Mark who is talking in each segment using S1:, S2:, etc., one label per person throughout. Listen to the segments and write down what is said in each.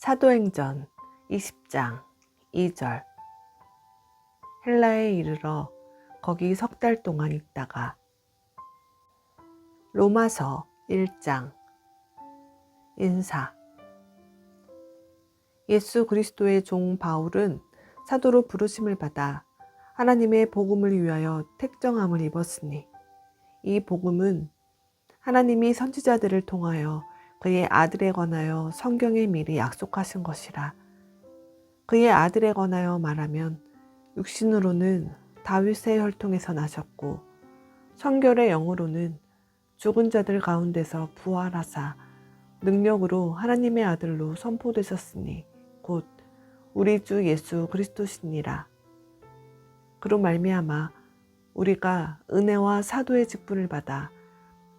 S1: 사도행전 20장 2절. 헬라에 이르러 거기 석 달 동안 있다가 로마서 1장 인사. 예수 그리스도의 종 바울은 사도로 부르심을 받아 하나님의 복음을 위하여 택정함을 입었으니 이 복음은 하나님이 선지자들을 통하여 그의 아들에 관하여 성경에 미리 약속하신 것이라. 그의 아들에 관하여 말하면 육신으로는 다윗의 혈통에서 나셨고 성결의 영으로는 죽은 자들 가운데서 부활하사 능력으로 하나님의 아들로 선포되셨으니 곧 우리 주 예수 그리스도시니라. 그로 말미암아 우리가 은혜와 사도의 직분을 받아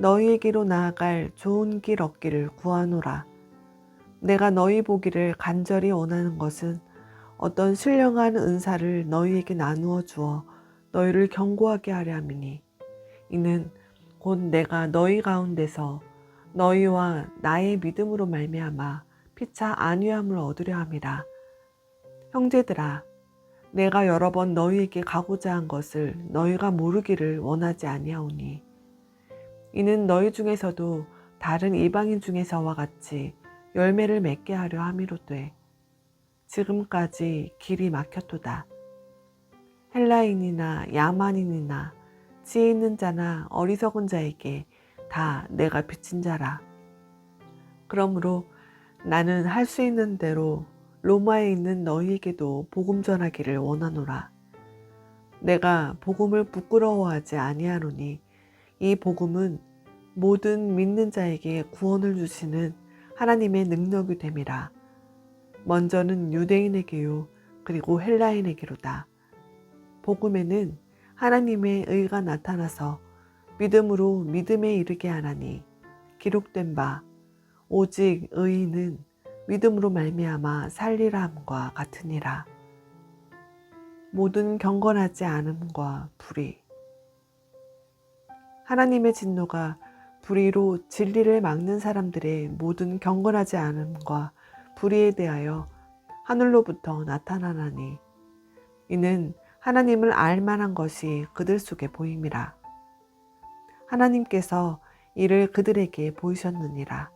S1: 너희에게로 나아갈 좋은 길 얻기를 구하노라. 내가 너희 보기를 간절히 원하는 것은 어떤 신령한 은사를 너희에게 나누어 주어 너희를 경고하게 하려 함이니 이는 곧 내가 너희 가운데서 너희와 나의 믿음으로 말미암아 피차 안위함을 얻으려 함이라. 형제들아, 내가 여러 번 너희에게 가고자 한 것을 너희가 모르기를 원하지 아니하오니 이는 너희 중에서도 다른 이방인 중에서와 같이 열매를 맺게 하려 함이로돼 지금까지 길이 막혔도다. 헬라인이나 야만인이나 지혜 있는 자나 어리석은 자에게 다 내가 비친 자라. 그러므로 나는 할 수 있는 대로 로마에 있는 너희에게도 복음 전하기를 원하노라. 내가 복음을 부끄러워하지 아니하노니 이 복음은 모든 믿는 자에게 구원을 주시는 하나님의 능력이 됨이라. 먼저는 유대인에게요, 그리고 헬라인에게로다. 복음에는 하나님의 의가 나타나서 믿음으로 믿음에 이르게 하나니 기록된 바 오직 의인은 믿음으로 말미암아 살리라 함과 같으니라. 모든 경건하지 않음과 불의 하나님의 진노가 불의로 진리를 막는 사람들의 모든 경건하지 않음과 불의에 대하여 하늘로부터 나타나나니 이는 하나님을 알 만한 것이 그들 속에 보임이라. 하나님께서 이를 그들에게 보이셨느니라.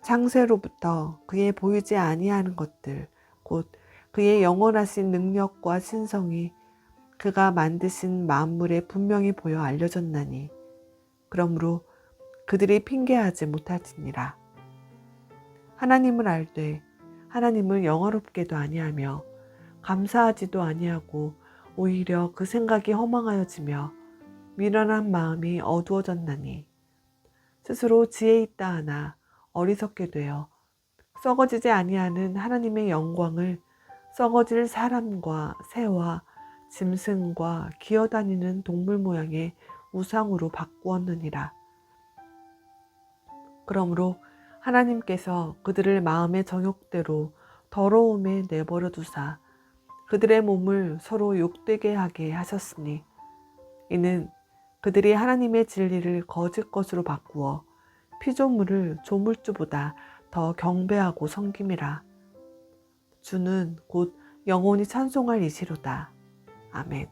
S1: 창세로부터 그의 보이지 아니하는 것들, 곧 그의 영원하신 능력과 신성이 그가 만드신 만물에 분명히 보여 알려졌나니, 그러므로 그들이 핑계하지 못할지니라. 하나님을 알되 하나님을 영화롭게도 아니하며 감사하지도 아니하고 오히려 그 생각이 허망하여지며 미련한 마음이 어두워졌나니 스스로 지혜 있다 하나 어리석게 되어 썩어지지 아니하는 하나님의 영광을 썩어질 사람과 새와 짐승과 기어다니는 동물 모양의 우상으로 바꾸었느니라. 그러므로 하나님께서 그들을 마음의 정욕대로 더러움에 내버려 두사 그들의 몸을 서로 욕되게 하게 하셨으니 이는 그들이 하나님의 진리를 거짓 것으로 바꾸어 피조물을 조물주보다 더 경배하고 섬김이라. 주는 곧 영원히 찬송할 이시로다. 아멘.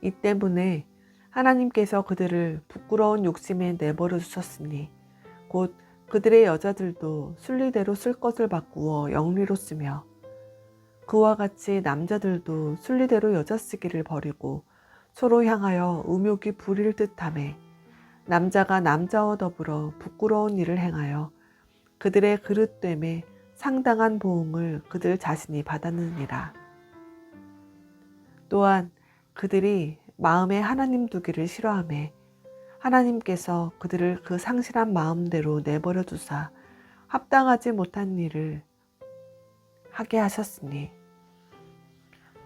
S1: 이 때문에 하나님께서 그들을 부끄러운 욕심에 내버려 두셨으니 곧 그들의 여자들도 순리대로 쓸 것을 바꾸어 영리로 쓰며 그와 같이 남자들도 순리대로 여자 쓰기를 버리고 서로 향하여 음욕이 부릴 듯함에 남자가 남자와 더불어 부끄러운 일을 행하여 그들의 그릇됨에 상당한 보응을 그들 자신이 받았느니라. 또한 그들이 마음에 하나님 두기를 싫어하며 하나님께서 그들을 그 상실한 마음대로 내버려 두사 합당하지 못한 일을 하게 하셨으니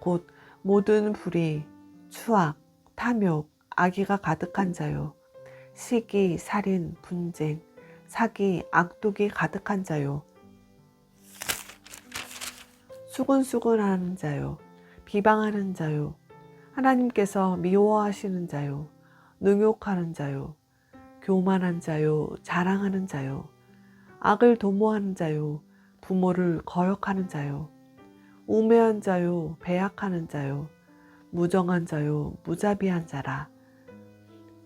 S1: 곧 모든 불의, 추악, 탐욕, 악의가 가득한 자요 시기, 살인, 분쟁, 사기, 악독이 가득한 자요 수근수근하는 자요 비방하는 자요. 하나님께서 미워하시는 자요. 능욕하는 자요. 교만한 자요. 자랑하는 자요. 악을 도모하는 자요. 부모를 거역하는 자요. 우매한 자요. 배약하는 자요. 무정한 자요. 무자비한 자라.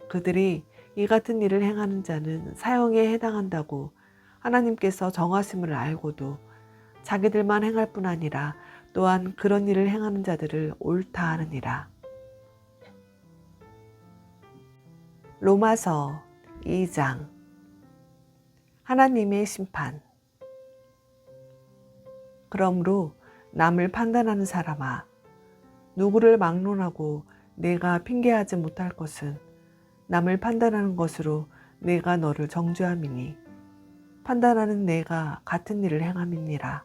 S1: 그들이 이 같은 일을 행하는 자는 사형에 해당한다고 하나님께서 정하심을 알고도 자기들만 행할 뿐 아니라 또한 그런 일을 행하는 자들을 옳다 하느니라. 로마서 2장. 하나님의 심판. 그러므로 남을 판단하는 사람아 누구를 막론하고 내가 핑계하지 못할 것은 남을 판단하는 것으로 내가 너를 정죄함이니 판단하는 내가 같은 일을 행함이니라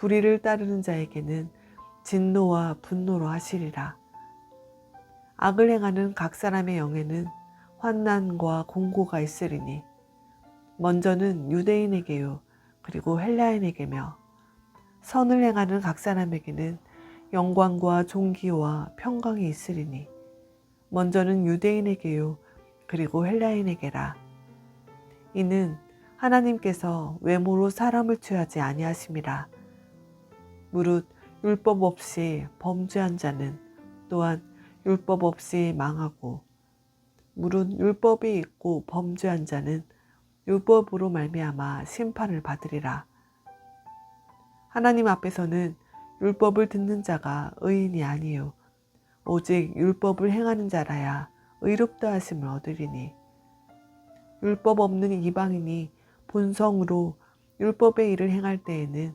S1: 불의를 따르는 자에게는 진노와 분노로 하시리라. 악을 행하는 각 사람의 영에는 환난과 공고가 있으리니 먼저는 유대인에게요 그리고 헬라인에게며 선을 행하는 각 사람에게는 영광과 존귀와 평강이 있으리니 먼저는 유대인에게요 그리고 헬라인에게라 이는 하나님께서 외모로 사람을 취하지 아니하심이라 무릇 율법 없이 범죄한 자는 또한 율법 없이 망하고 무릇 율법이 있고 범죄한 자는 율법으로 말미암아 심판을 받으리라. 하나님 앞에서는 율법을 듣는 자가 의인이 아니요 오직 율법을 행하는 자라야 의롭다 하심을 얻으리니 율법 없는 이방인이 본성으로 율법의 일을 행할 때에는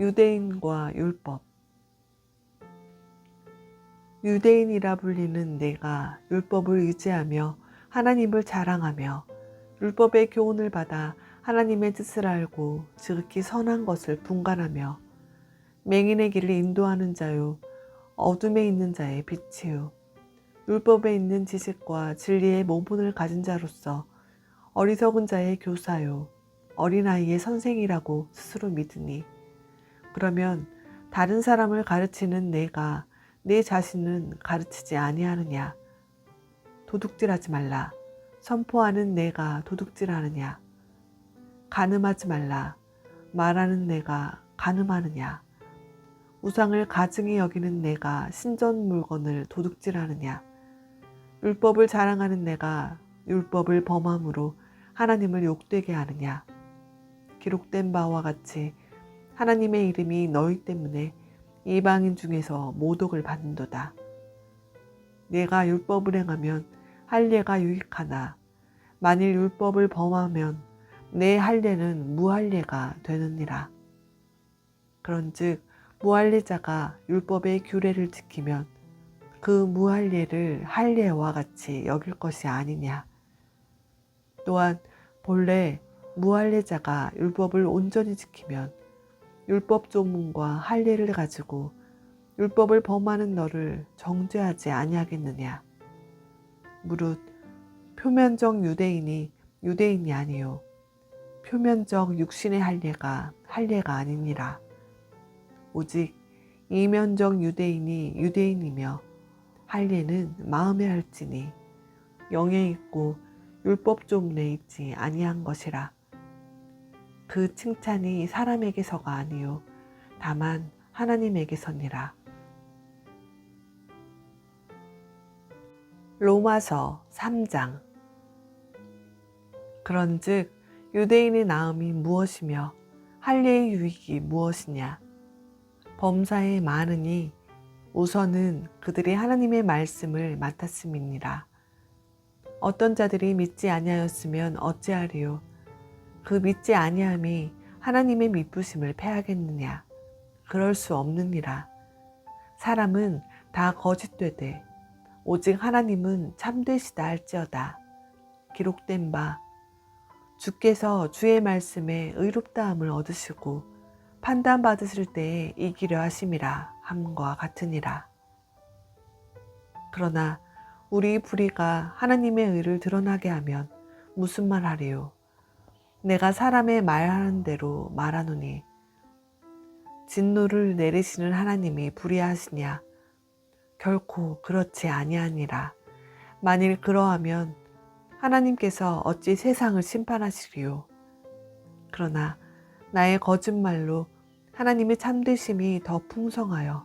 S1: 유대인과 율법. 유대인이라 불리는 내가 율법을 의지하며 하나님을 자랑하며 율법의 교훈을 받아 하나님의 뜻을 알고 지극히 선한 것을 분간하며 맹인의 길을 인도하는 자요 어둠에 있는 자의 빛이요 율법에 있는 지식과 진리의 모분을 가진 자로서 어리석은 자의 교사요 어린아이의 선생이라고 스스로 믿으니 그러면 다른 사람을 가르치는 내가 내 자신은 가르치지 아니하느냐? 도둑질하지 말라. 선포하는 내가 도둑질하느냐? 가늠하지 말라. 말하는 내가 가늠하느냐? 우상을 가증히 여기는 내가 신전 물건을 도둑질하느냐? 율법을 자랑하는 내가 율법을 범함으로 하나님을 욕되게 하느냐? 기록된 바와 같이 하나님의 이름이 너희 때문에 이방인 중에서 모독을 받는도다. 내가 율법을 행하면 할례가 유익하나 만일 율법을 범하면 내 할례는 무할례가 되느니라. 그런즉 무할례자가 율법의 규례를 지키면 그 무할례를 할례와 같이 여길 것이 아니냐. 또한 본래 무할례자가 율법을 온전히 지키면 율법 조문과 할례를 가지고 율법을 범하는 너를 정죄하지 아니하겠느냐. 무릇 표면적 유대인이 유대인이 아니요 표면적 육신의 할례가 할례가 아니니라. 오직 이면적 유대인이 유대인이며 할례는 마음에 할지니 영에 있고 율법 조문에 있지 아니한 것이라. 그 칭찬이 사람에게서가 아니요. 다만 하나님에게서니라. 로마서 3장. 그런즉 유대인의 나음이 무엇이며 할례의 유익이 무엇이냐? 범사에 많으니 우선은 그들이 하나님의 말씀을 맡았음이니라. 어떤 자들이 믿지 아니하였으면 어찌하리요 그 믿지 아니함이 하나님의 미쁘심을 패하겠느냐 그럴 수 없느니라 사람은 다 거짓되되 오직 하나님은 참되시다 할지어다. 기록된 바 주께서 주의 말씀에 의롭다함을 얻으시고 판단 받으실 때에 이기려 하심이라 함과 같으니라. 그러나 우리 불의가 하나님의 의를 드러나게 하면 무슨 말 하리요? 내가 사람의 말하는 대로 말하노니 진노를 내리시는 하나님이 불의하시냐? 결코 그렇지 아니하니라. 만일 그러하면 하나님께서 어찌 세상을 심판하시리요. 그러나 나의 거짓말로 하나님의 참되심이 더 풍성하여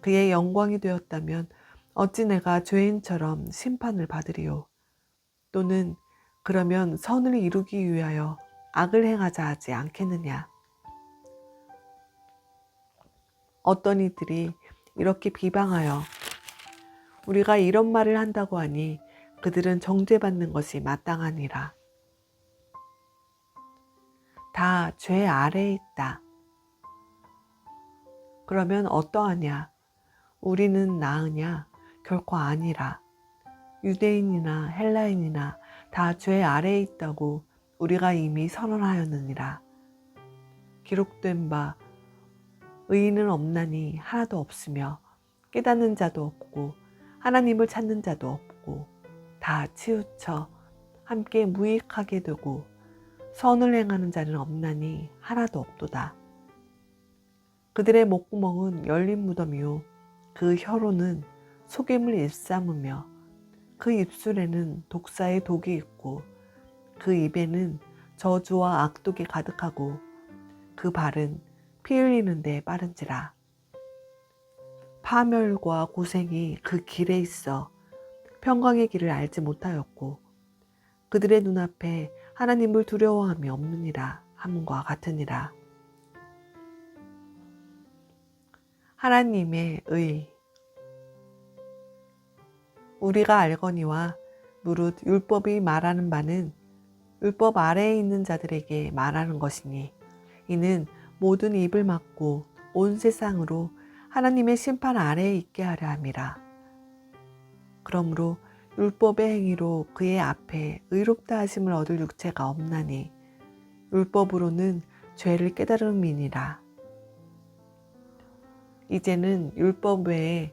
S1: 그의 영광이 되었다면 어찌 내가 죄인처럼 심판을 받으리요. 또는 그러면 선을 이루기 위하여 악을 행하자 하지 않겠느냐. 어떤 이들이 이렇게 비방하여 우리가 이런 말을 한다고 하니 그들은 정죄받는 것이 마땅하니라. 다 죄 아래에 있다. 그러면 어떠하냐? 우리는 나으냐? 결코 아니라. 유대인이나 헬라인이나 다 죄 아래에 있다고 우리가 이미 선언하였느니라. 기록된 바 의인은 없나니 하나도 없으며 깨닫는 자도 없고 하나님을 찾는 자도 없고 다 치우쳐 함께 무익하게 되고 선을 행하는 자는 없나니 하나도 없도다. 그들의 목구멍은 열린 무덤이요 그 혀로는 속임을 일삼으며 그 입술에는 독사의 독이 있고 그 입에는 저주와 악독이 가득하고 그 발은 피 흘리는 데 빠른지라. 파멸과 고생이 그 길에 있어 평강의 길을 알지 못하였고 그들의 눈앞에 하나님을 두려워함이 없느니라 함과 같으니라. 하나님의 의 우리가 알거니와 무릇 율법이 말하는 바는 율법 아래에 있는 자들에게 말하는 것이니 이는 모든 입을 막고 온 세상으로 하나님의 심판 아래에 있게 하려 함이라. 그러므로 율법의 행위로 그의 앞에 의롭다 하심을 얻을 육체가 없나니 율법으로는 죄를 깨달음이니라. 이제는 율법 외에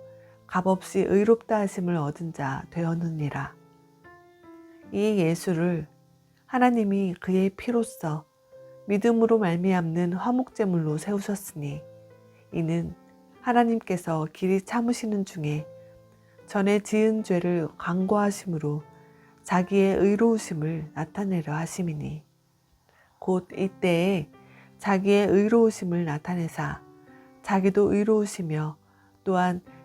S1: 값없이 의롭다 하심을 얻은 자 되었느니라. 이 예수를 하나님이 그의 피로써 믿음으로 말미암는 화목제물로 세우셨으니 이는 하나님께서 길이 참으시는 중에 전에 지은 죄를 간과하심으로 자기의 의로우심을 나타내려 하심이니 곧 이때에 자기의 의로우심을 나타내사 자기도 의로우시며 또한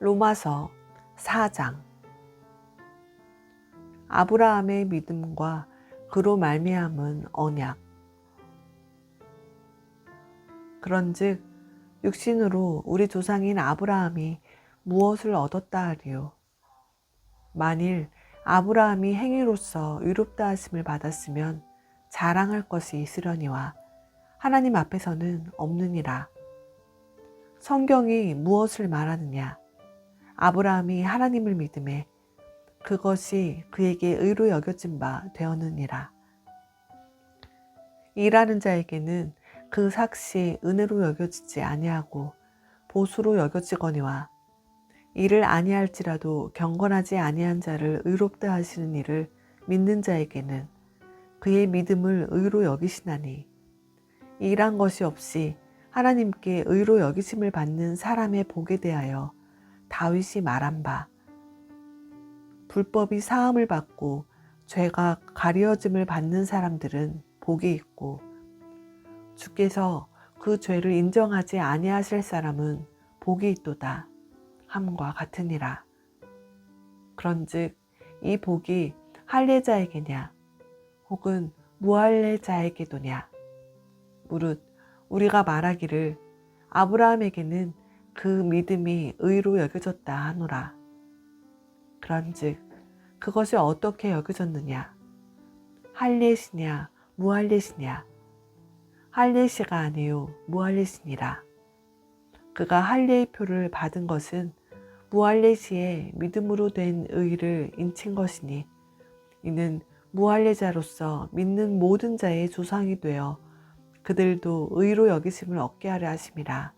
S1: 로마서 4장 아브라함의 믿음과 그로 말미암은 언약 그런즉 육신으로 우리 조상인 아브라함이 무엇을 얻었다 하리요. 만일 아브라함이 행위로서 의롭다 하심을 받았으면 자랑할 것이 있으려니와 하나님 앞에서는 없느니라. 성경이 무엇을 말하느냐? 아브라함이 하나님을 믿음에 그것이 그에게 의로 여겨진 바 되었느니라. 일하는 자에게는 그 삭시 은혜로 여겨지지 아니하고 보수로 여겨지거니와 이를 아니할지라도 경건하지 아니한 자를 의롭다 하시는 이를 믿는 자에게는 그의 믿음을 의로 여기시나니 일한 것이 없이 하나님께 의로 여기심을 받는 사람의 복에 대하여 다윗이 말한 바 불법이 사함을 받고 죄가 가려짐을 받는 사람들은 복이 있고 주께서 그 죄를 인정하지 아니하실 사람은 복이 있도다. 함과 같으니라. 그런즉 이 복이 할례자에게냐 혹은 무할례자에게도냐 무릇 우리가 말하기를 아브라함에게는 그 믿음이 의로 여겨졌다 하노라. 그런즉 그것이 어떻게 여겨졌느냐 할례시냐 무할례시냐 할례시가 아니요 무할례시니라. 그가 할례의 표를 받은 것은 무할례시에 믿음으로 된 의를 인친 것이니 이는 무할례자로서 믿는 모든 자의 조상이 되어 그들도 의로 여기심을 얻게 하려 하심이라.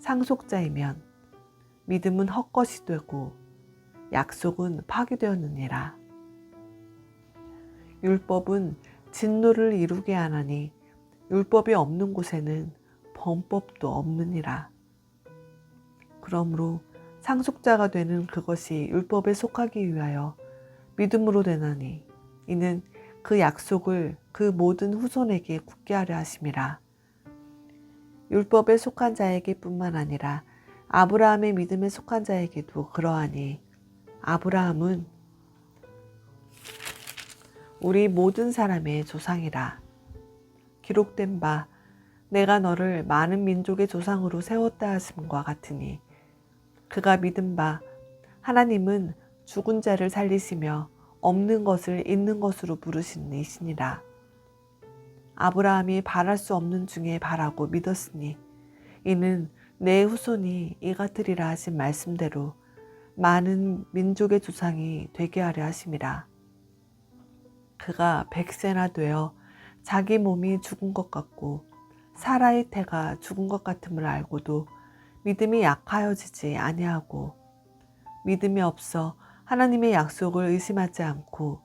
S1: 상속자이면 믿음은 헛것이 되고 약속은 파기되었느니라. 율법은 진노를 이루게 하나니 율법이 없는 곳에는 범법도 없느니라. 그러므로 상속자가 되는 그것이 율법에 속하기 위하여 믿음으로 되나니 이는 그 약속을 그 모든 후손에게 굳게 하려 하심이라. 율법에 속한 자에게뿐만 아니라 아브라함의 믿음에 속한 자에게도 그러하니 아브라함은 우리 모든 사람의 조상이라. 기록된 바 내가 너를 많은 민족의 조상으로 세웠다 하심과 같으니 그가 믿은 바 하나님은 죽은 자를 살리시며 없는 것을 있는 것으로 부르시는 이시니라. 아브라함이 바랄 수 없는 중에 바라고 믿었으니 이는 내 후손이 이 같으리라 하신 말씀대로 많은 민족의 조상이 되게 하려 하심이라. 그가 백세나 되어 자기 몸이 죽은 것 같고 사라의 태가 죽은 것 같음을 알고도 믿음이 약하여지지 아니하고 믿음이 없어 하나님의 약속을 의심하지 않고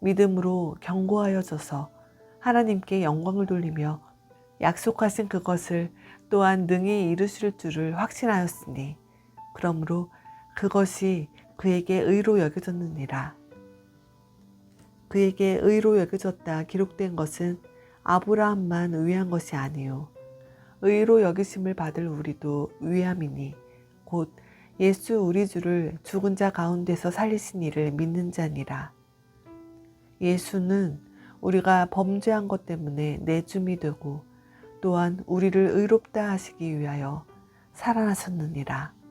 S1: 믿음으로 견고하여져서 하나님께 영광을 돌리며 약속하신 그것을 또한 능히 이루실 줄을 확신하였으니 그러므로 그것이 그에게 의로 여겨졌느니라. 그에게 의로 여겨졌다 기록된 것은 아브라함만 의한 것이 아니요 의로 여기심을 받을 우리도 위함이니 곧 예수 우리 주를 죽은 자 가운데서 살리신 이를 믿는 자니라. 예수는 우리가 범죄한 것 때문에 내줌이 되고 또한 우리를 의롭다 하시기 위하여 살아나셨느니라.